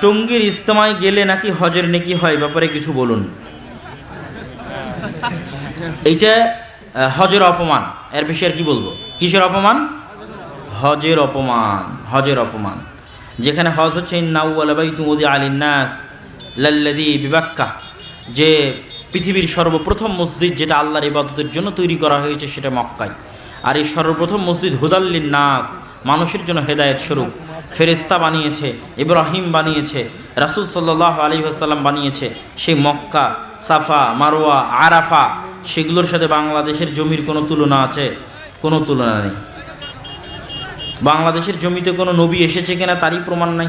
টঙ্গীর ইস্তেমায় গেলে নাকি হজের নেকি হয়, ব্যাপারে কিছু বলুন। এইটা হজের অপমান। এর বিষয়ে আর কি বলব? কিসের অপমান? হজের অপমান হজের অপমান। যেখানে হজ হচ্ছে বিবাক্কা। যে পৃথিবীর সর্বপ্রথম মসজিদ যেটা আল্লাহর ইবাদতের জন্য তৈরি করা হয়েছে, সেটা মক্কায়। আর এই সর্বপ্রথম মসজিদ হুদাল্লিন নাস মানুষের জন্য হেদায়েত স্বরূপ। ফেরেস্তা বানিয়েছে, ইব্রাহিম বানিয়েছে, রাসুল সাল্লাহ আলী আসাল্লাম বানিয়েছে। সেই মক্কা, সাফা মারোয়া আরাফা, সেগুলোর সাথে বাংলাদেশের জমির কোনো তুলনা আছে? কোনো তুলনা নেই। বাংলাদেশের জমিতে কোনো নবী এসেছে কিনা তারই প্রমাণ নাই।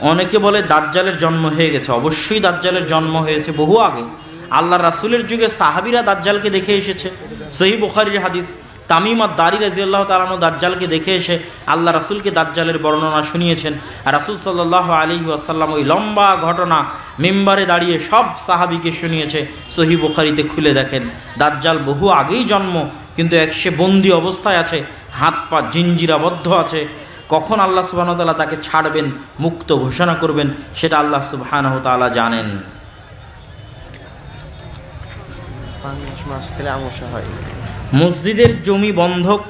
অনেকে বলে দাজ্জালের জন্ম হয়ে গেছে। অবশ্যই দাজ্জালের জন্ম হয়েছে বহু আগে। আল্লাহ রাসুলের যুগে সাহাবিরা দাজ্জালকে দেখে এসেছে। সহি বুখারির হাদিস। তামিম দারি রাজিয়াল্লাহ তালানো দাজ্জালকে দেখে এসে আল্লাহ রাসুলকে দাজ্জালের বর্ণনা শুনিয়েছেন। আর রাসুল সাল্লাহ আলী আসাল্লাম ওই লম্বা ঘটনা মেম্বারে দাঁড়িয়ে সব সাহাবিকে শুনিয়েছে সহি বুখারিতে খুলে দেখেন। দাজ্জাল বহু আগেই জন্ম, কিন্তু এক সে বন্দি অবস্থায় আছে, হাত পা জিঞ্জিরাবদ্ধ আছে। কখন আল্লাহ সুবাহতাল্লাহ তাকে ছাড়বেন, মুক্ত ঘোষণা করবেন, সেটা আল্লাহ সুবাহানহ তাআলা জানেন। হয়। মসজিদের জমি বন্ধক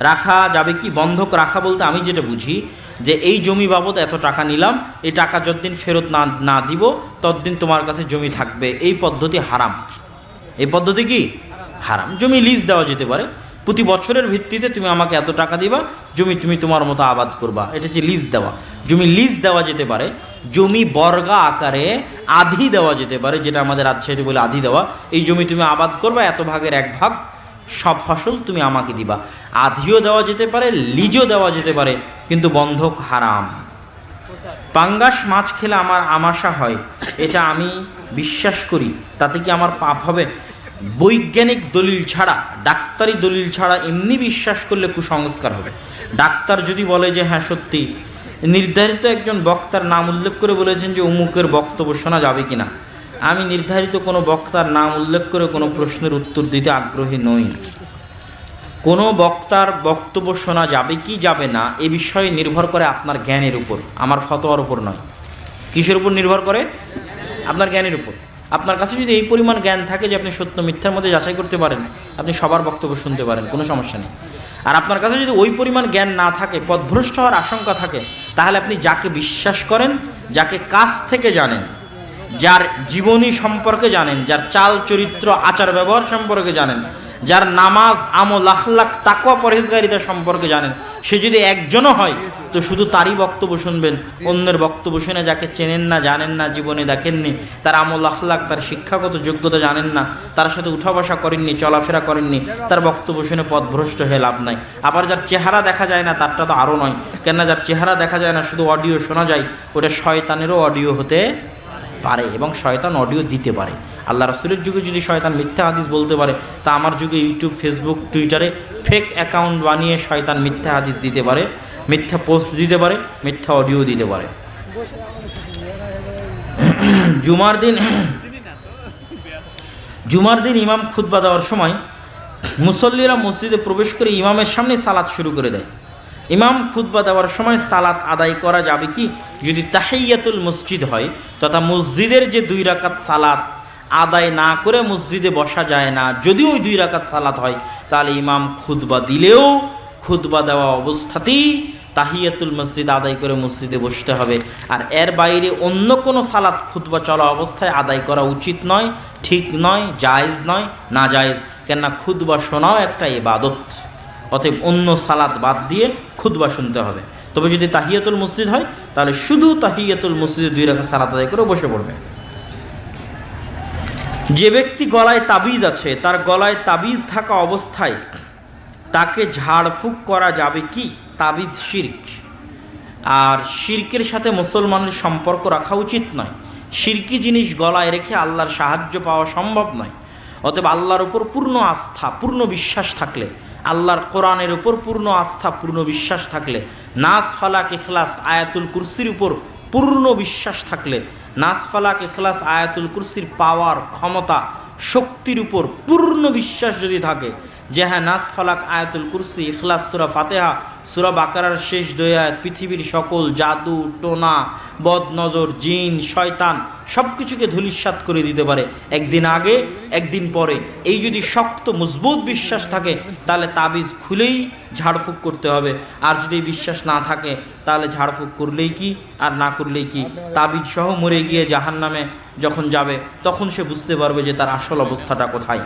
রাখা যাবে কি? বন্ধক রাখা বলতে আমি যেটা বুঝি, যে এই জমি বাবদ এত টাকা নিলাম, এই টাকা যতদিন ফেরত না না দিব, ততদিন তোমার কাছে জমি থাকবে। এই পদ্ধতি হারাম। এই পদ্ধতি কি? হারাম। জমি লিজ দেওয়া যেতে পারে। প্রতি বছরের ভিত্তিতে তুমি আমাকে এত টাকা দিবা, জমি তুমি তোমার মতো আবাদ করবা। এটা হচ্ছে লিজ দেওয়া। জমি লিজ দেওয়া যেতে পারে, জমি বর্গা আকারে আধি দেওয়া যেতে পারে, যেটা আমাদের রাজশাহীতে বলে আধি দেওয়া। এই জমি তুমি আবাদ করবা, এত ভাগের এক ভাগ সব ফসল তুমি আমাকে দিবা। আধিও দেওয়া যেতে পারে লিজও দেওয়া যেতে পারে, কিন্তু বন্ধক হারাম। পাঙ্গাস মাছ খেলে আমার আমাশা হয়, এটা আমি বিশ্বাস করি, তাতে কি আমার পাপ হবে? বৈজ্ঞানিক দলিল ছাড়া, ডাক্তারি দলিল ছাড়া এমনি বিশ্বাস করলে কুসংস্কার হবে। ডাক্তার যদি বলে যে হ্যাঁ সত্যি। নির্ধারিত একজন বক্তার নাম উল্লেখ করে বলেছেন যে, অমুকের বক্তব্য শোনা যাবে কিনা? আমি নির্ধারিত কোনো বক্তার নাম উল্লেখ করে কোনো প্রশ্নের উত্তর দিতে আগ্রহী নই। কোনো বক্তার বক্তব্য শোনা যাবে কি যাবে না, এ বিষয়ে নির্ভর করে আপনার জ্ঞানের উপর, আমার ফতোয়ার উপর নয়। কিসের উপর নির্ভর করে? আপনার জ্ঞানের উপর। আপনার কাছে যদি এই পরিমাণ জ্ঞান থাকে যে আপনি সত্য মিথ্যার মধ্যে যাচাই করতে পারেন, আপনি সবার বক্তব্য শুনতে পারেন, কোনো সমস্যা নেই। আর আপনার কাছে যদি ওই পরিমাণ জ্ঞান না থাকে, পথভ্রষ্ট হওয়ার আশঙ্কা থাকে, তাহলে আপনি যাকে বিশ্বাস করেন, যাকে কাছ থেকে জানেন, যার জীবনী সম্পর্কে জানেন, যার চাল চরিত্র আচার ব্যবহার সম্পর্কে জানেন যার নামাজ, আমল আখলাক তাকওয়া পরহেজগারিতা সম্পর্কে জানেন। সে যদি একজনও হয়, তো শুধু তারই বক্তব্য শুনবেন। অন্যের বক্তব্য শুনে যাকে চেনেন না, জানেন না, জীবনে দেখেননি, তার আমল আখলাক তার শিক্ষাগত যোগ্যতা জানেন না, তার সাথে উঠা বসা করেননি, চলাফেরা করেননি, তার বক্তব্য শুনে পথভ্রষ্ট হয়ে লাভ নাই। আবার যার চেহারা দেখা যায় না, তারটা তো আরও নয়। কেননা যার চেহারা দেখা যায় না, শুধু অডিও শোনা যায়, ওটা শয়তানেরও অডিও হতে পারে এবং শয়তান অডিও দিতে পারে। আল্লাহ রাসুলের যুগে যদি শয়তান মিথ্যা হাদিস বলতে পারে, তা আমার যুগে ইউটিউব ফেসবুক টুইটারে ফেক অ্যাকাউন্ট বানিয়ে শয়তান মিথ্যা হাদিস দিতে পারে, মিথ্যা পোস্ট দিতে পারে, মিথ্যা অডিও দিতে পারে। জুমার দিন জুমার দিন ইমাম খুতবা দেওয়ার সময় মুসল্লিরা মসজিদে প্রবেশ করে ইমামের সামনে সালাত শুরু করে দেয়। ইমাম খুতবা দেওয়ার সময় সালাত আদায় করা যাবে কি? যদি তাহিয়াতুল মসজিদ হয়, তথা মসজিদের যে দুই রাকাত সালাত আদায় না করে মসজিদে বসা যায় না। যদি ওই দুই রাকাত সালাত হয়, তাহলে ইমাম খুতবা দিলেও খুতবা দেওয়া অবস্থাতেই তাহিয়াতুল মসজিদ আদায় করে মসজিদে বসতে হবে। আর এর বাইরে অন্য কোনো সালাত খুতবা চলা অবস্থায় আদায় করা উচিত নয়, ঠিক নয়, জায়েজ নয়, না জায়েজ। কেননা খুতবা শোনাও একটা ইবাদত। অতএব অন্য সালাত বাদ দিয়ে খুতবা শুনতে হবে। তবে যদি তাহিয়াতুল মসজিদ হয়, তাহলে শুধু তাহিয়াতুল মসজিদে দুই রাখা সালাত আদায় করে বসে পড়বে। যে ব্যক্তি গলায় তাবিজ আছে, তার গলায় তাবিজ থাকা অবস্থায় তাকে ঝাড়ফুঁক করা যাবে কি? তাবিজ শির্ক। আর শির্কের সাথে মুসলমানের সম্পর্ক রাখা উচিত নয়। শিরকি জিনিস গলায় রেখে আল্লাহর সাহায্য পাওয়া সম্ভব নয়। অতএব আল্লাহর উপর পূর্ণ আস্থা, পূর্ণ বিশ্বাস থাকলে, আল্লাহর কোরআনের উপর পূর্ণ আস্থা, পূর্ণ বিশ্বাস থাকলে, নাস ফালাক ইখলাস, আয়াতুল কুরসির উপর পূর্ণ বিশ্বাস থাকলে নাস ফালাক ইখলাস আয়াতুল কুরসির পাওয়ার ক্ষমতা শক্তির উপর পূর্ণ বিশ্বাস যদি থাকে যে হ্যাঁ নাস ফালাক আয়াতুল কুরসি, ইখলাস, সুরা ফাতেহা, সুরা বাকারার শেষ দুই আয়াত, পৃথিবীর সকল জাদু, টোনা, বদনজর, জিন, শয়তান সব কিছুকে ধূলিসাৎ করে দিতে পারে। একদিন আগে, একদিন পরে। এই যদি শক্ত, মজবুত বিশ্বাস থাকে, তাহলে তাবিজ খুলেই ঝাড়ফুঁক করতে হবে। আর যদি বিশ্বাস না থাকে, তাহলে ঝাড়ফুঁক করলেই কি, আর না করলেই কি? তাবিজ সহ মরে গিয়ে জাহান নামে যখন যাবে, তখন সে বুঝতে পারবে যে তার আসল অবস্থাটা কোথায়।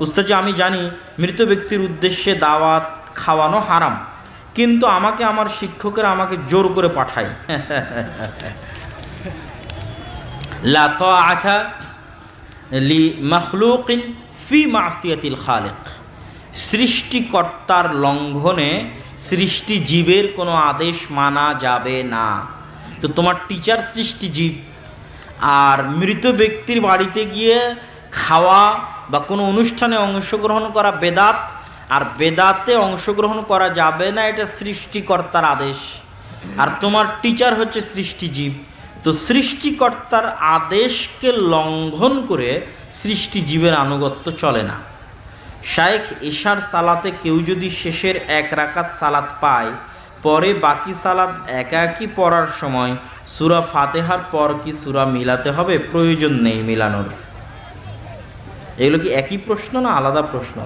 উস্তাজি, আমি জানি মৃত ব্যক্তির উদ্দেশ্যে দাওয়াত খাওয়ানো হারাম, কিন্তু আমাকে আমার শিক্ষকেরা আমাকে জোর করে পাঠায়। লা লি মাখলুকিন ফি মাসিয়াতিল খালিক। সৃষ্টিকর্তার লঙ্ঘনে সৃষ্টি জীবের কোনো আদেশ মানা যাবে না। তো তোমার টিচার সৃষ্টি জীব আর মৃত ব্যক্তির বাড়িতে গিয়ে খাওয়া বা কোনো অনুষ্ঠানে অংশগ্রহণ করা বেদাত, আর বেদাতে অংশগ্রহণ করা যাবে না, এটা সৃষ্টিকর্তার আদেশ। আর তোমার টিচার হচ্ছে সৃষ্টিজীব। তো সৃষ্টিকর্তার আদেশকে লঙ্ঘন করে সৃষ্টিজীবের আনুগত্য চলে না। শায়েখ ঈশার সালাতে কেউ যদি শেষের এক রাকাত সালাত পায়, পরে বাকি সালাত একাকি পড়ার সময় সুরা ফাতেহার পর কি সুরা মিলাতে হবে? প্রয়োজন নেই মিলানোর। এগুলো কি একই প্রশ্ন না আলাদা প্রশ্ন?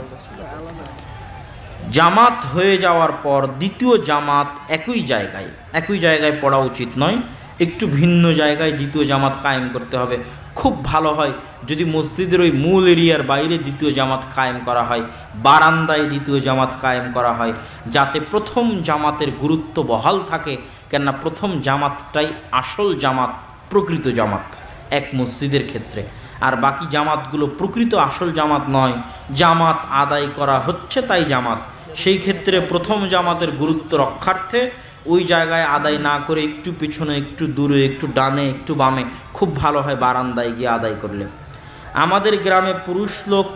জামাত হয়ে যাওয়ার পর দ্বিতীয় জামাত একই জায়গায় একই জায়গায় পড়া উচিত নয়, একটু ভিন্ন জায়গায় দ্বিতীয় জামাত কায়েম করতে হবে। খুব ভালো হয় যদি মসজিদের ওই মূল এরিয়ার বাইরে দ্বিতীয় জামাত কায়েম করা হয়, বারান্দায় দ্বিতীয় জামাত কায়েম করা হয়, যাতে প্রথম জামাতের গুরুত্ব বহাল থাকে, কেননা প্রথম জামাতটাই আসল জামাত, প্রকৃত জামাত, এক মসজিদের ক্ষেত্রে। আর বাকি জামাতগুলো প্রকৃত আসল জামাত নয়। জামাত আদায় করা হচ্ছে তাই জামাত। সেই ক্ষেত্রে প্রথম জামাতের গুরুত্ব রক্ষার্থে ওই জায়গায় আদায় না করে একটু পিছনে, একটু দূরে, একটু ডানে, একটু বামে খুব ভালো হয় বারান্দায় গিয়ে আদায় করলে। আমাদের গ্রামে পুরুষ লোক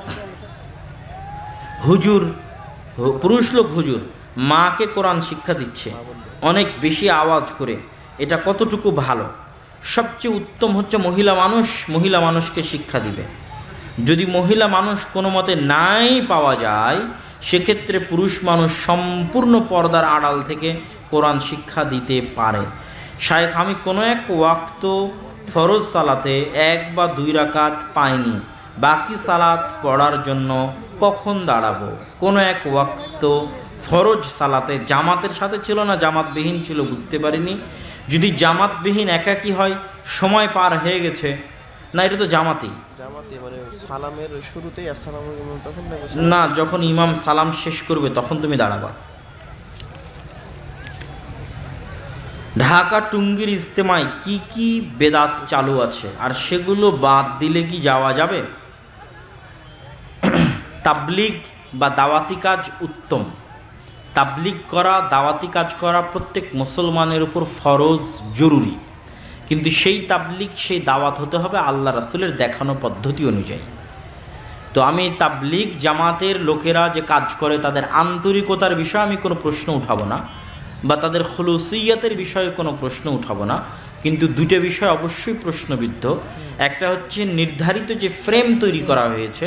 হুজুর, পুরুষ লোক হুজুর মাকে কোরআন শিক্ষা দিচ্ছে। অনেক বেশি আওয়াজ করে। এটা কতটুকু ভালো? সবচেয়ে উত্তম হচ্ছে মহিলা মানুষ, মহিলা মানুষকে শিক্ষা দিবে। যদি মহিলা মানুষ কোনো মতে নাই পাওয়া যায়, সেক্ষেত্রে পুরুষ মানুষ সম্পূর্ণ পর্দার আড়াল থেকে কোরআন শিক্ষা দিতে পারে। শায়েখ, আমি কোনো এক ওয়াক্ত ফরজ সালাতে এক বা দুই রাকাত পাইনি। বাকি সালাত পড়ার জন্য কখন দাঁড়াবো? কোনো এক ওয়াক্ত ফরজ সালাতে জামাতের সাথে ছিল না, জামাতবিহীন ছিল, বুঝতে পারিনি। যদি জামাতবিহীন একাকি হয় সময় পার হয়ে গেছে। না এটা তো জামাতি। জামাতে মানে সালামের শুরুতেই তখন না যখন ইমাম সালাম শেষ করবে তখন তুমি দাঁড়াবা। ঢাকা টুঙ্গির ইজতেমায় কি কি বেদাত চালু আছে? আর সেগুলো বাদ দিলে কি যাওয়া যাবে? তাবলিগ বা দাওয়াতি কাজ উত্তম। তাবলিগ করা, দাওয়াতি কাজ করা প্রত্যেক মুসলমানের উপর ফরজ, জরুরি। কিন্তু সেই তাবলিগ, সেই দাওয়াত হতে হবে আল্লাহ রাসুলের দেখানো পদ্ধতি অনুযায়ী। তো আমি তাবলিগ জামাতের লোকেরা যে কাজ করে, তাদের আন্তরিকতার বিষয়ে আমি কোনো প্রশ্ন উঠাবো না বা তাদের খলুসিয়াতের বিষয়ে কোনো প্রশ্ন উঠাবো না। কিন্তু দুটো বিষয় অবশ্যই প্রশ্নবিদ্ধ। একটা হচ্ছে নির্ধারিত যে ফ্রেম তৈরি করা হয়েছে,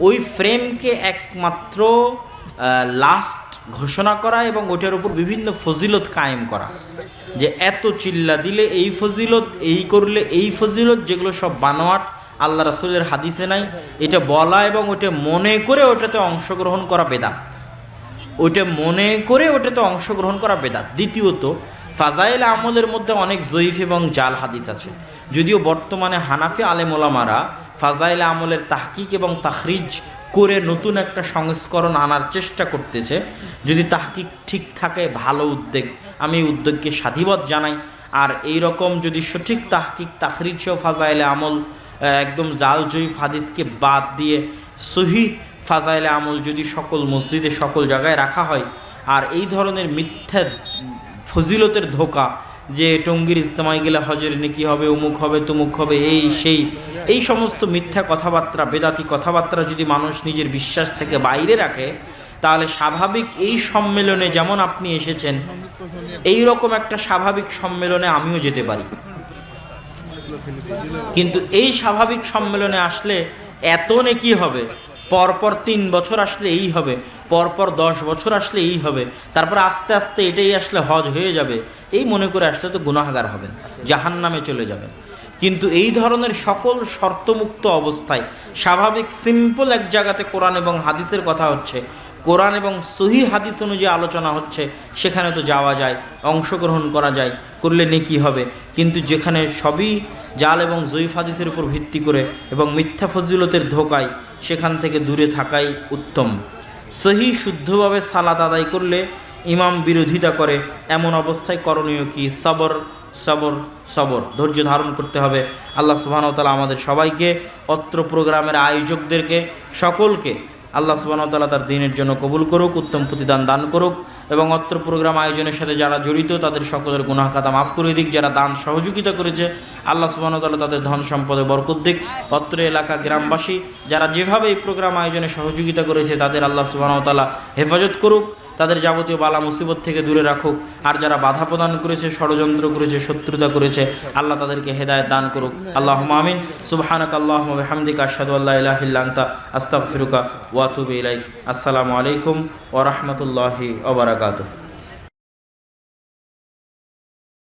ওই ফ্রেমকে একমাত্র লাস্ট ঘোষণা করা এবং ওটার উপর বিভিন্ন ফজিলত কায়েম করা। যে এত চিল্লা দিলে এই ফজিলত, এই করলে এই ফজিলত, যেগুলো সব বানোয়াট, আল্লাহ রাসুলের হাদিসে নাই, এটা বলা এবং ওটা মনে করে ওটাতে অংশগ্রহণ করা বেদাত। ওইটা মনে করে ওটাতে অংশগ্রহণ করা বেদাত। দ্বিতীয়ত, ফাজাইল আমলের মধ্যে অনেক জয়ীফ এবং জাল হাদিস আছে। যদিও বর্তমানে হানাফি আলেমোলামারা ফাজাইল আমলের তাহকিক এবং তাখরিজ করে নতুন একটা সংস্করণ আনার চেষ্টা করতেছে। যদি তাহকিক ঠিক থাকে, ভালো উদ্যোগ, আমি উদ্যোগকে সাধুবাদ জানাই। আর এই রকম যদি সঠিক তাহকিক, তাখরিজ সহ ফাজাইলে আমল একদম জাল জয়ীফ হাদিসকে বাদ দিয়ে সহি ফাজাইলে আমল যদি সকল মসজিদে, সকল জায়গায় রাখা হয়, আর এই ধরনের মিথ্যা ফজিলতের ধোকা যে টঙ্গির ইস্তেমায় গেলে হজের নেকি হবে অমুক হবে, তুমুক হবে, এই, সেই, এই সমস্ত মিথ্যা কথাবার্তা, বেদাতি কথাবার্তা যদি মানুষ নিজের বিশ্বাস থেকে বাইরে রাখে, তাহলে স্বাভাবিক এই সম্মেলনে যেমন আপনি এসেছেন এই রকম একটা স্বাভাবিক সম্মেলনে আমিও যেতে পারি। কিন্তু এই স্বাভাবিক সম্মেলনে আসলে এত নেকি হবে পরপর তিন বছর আসলে এই হবে, পরপর দশ বছর আসলে এই হবে, তারপর আস্তে আস্তে এটাই আসলে হজ হয়ে যাবে, এই মনে করে আসলে তো গুনাহগার হবেন জাহান নামে চলে যাবেন। কিন্তু এই ধরনের সকল শর্তমুক্ত অবস্থায় স্বাভাবিক সিম্পল এক জায়গাতে কোরআন এবং হাদিসের কথা হচ্ছে, কোরআন এবং সহি হাদিস অনুযায়ী আলোচনা হচ্ছে, সেখানে তো যাওয়া যায়, অংশগ্রহণ করা যায়, করলে নেকি হবে, কিন্তু যেখানে সবই জাল এবং জয়ীফ হাদিসের উপর ভিত্তি করে এবং মিথ্যা ফজিলতের ধোকায় সেখান থেকে দূরে থাকাই উত্তম। সহি শুদ্ধভাবে সালাত আদায় করলে ইমাম বিরোধিতা করে, এমন অবস্থায় করণীয় কি? সবর সবর সবর। ধৈর্য ধারণ করতে হবে। আল্লাহ সুবাহতালা আমাদের সবাইকে, অত্র প্রোগ্রামের আয়োজকদেরকে, সকলকে আল্লাহ সুবাহতাল্লাহ তার দিনের জন্য কবুল করুক, উত্তম প্রতিদান দান করুক। এবং অত্র প্রোগ্রাম আয়োজনের সাথে যারা জড়িত, তাদের সকলের গুনাহ খাতা মাফ করে দিক। যারা দান সহযোগিতা করেছে, আল্লাহ সুবাহতালা তাদের ধন সম্পদে বরকত দিক। অত্র এলাকা, গ্রামবাসী যারা যেভাবে এই প্রোগ্রাম আয়োজনে সহযোগিতা করেছে, তাদের আল্লাহ সুবাহতালা হেফাজত করুক। তাদের যাবতীয় বালা মুসিবত থেকে দূরে রাখুক। আর যারা বাধা প্রদান করেছে, ষড়যন্ত্র করেছে, শত্রুতা করেছে, আল্লাহ তাদেরকে হেদায়ত দান করুক। আল্লাহ মামিন সুবাহানক আল্লাহ হামদিকা আশহাদু আল্লাহ ইলাহা ইল্লা আনতা। আস্তাগফিরুকা ওয়া আতুবু আসসালামু আলাইকুম ওরহমতুল্লাহি ওবরাকাতু